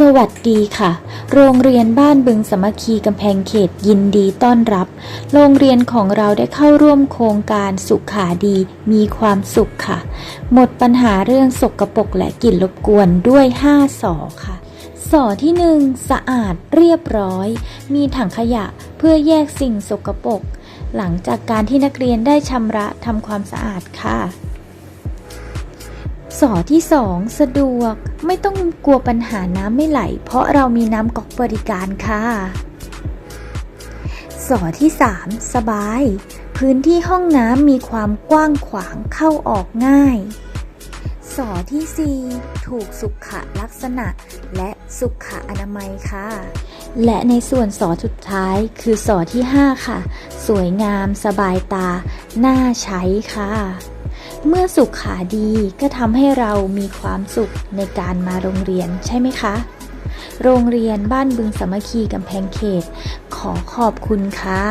สวัสดีค่ะ โรงเรียนบ้านบึงสมัคคีกำแพงเขตยินดีต้อนรับ โรงเรียนของเราได้เข้าร่วมโครงการสุขาดีมีความสุขค่ะ หมดปัญหาเรื่องสกปรกและกลิ่นรบกวนด้วย 5สอค่ะสอที่1สะอาดเรียบร้อย มีถังขยะเพื่อแยกสิ่งสกปรกหลังจากการที่นักเรียนได้ชำระทำความสะอาดค่ะ สอที่ 2 สะดวก ไม่ต้องกลัวปัญหาน้ำไม่ไหล เพราะเรามีน้ำก๊อกบริการค่ะ สอที่ 3 สบาย พื้นที่ห้องน้ำมีความกว้างขวางเข้าออกง่าย สอที่ 4 ถูกสุขลักษณะ และสุขอนามัยค่ะ และในส่วนสอสุดท้ายคือสอที่ 5 ค่ะ สวยงาม สบายตา น่าใช้ค่ะ เมื่อสุขขาดีก็ทำให้เรามีความสุขในการมาโรงเรียนใช่ไหมคะ โรงเรียนบ้านบึงสามัคคีกำแพงเขต ขอขอบคุณค่ะ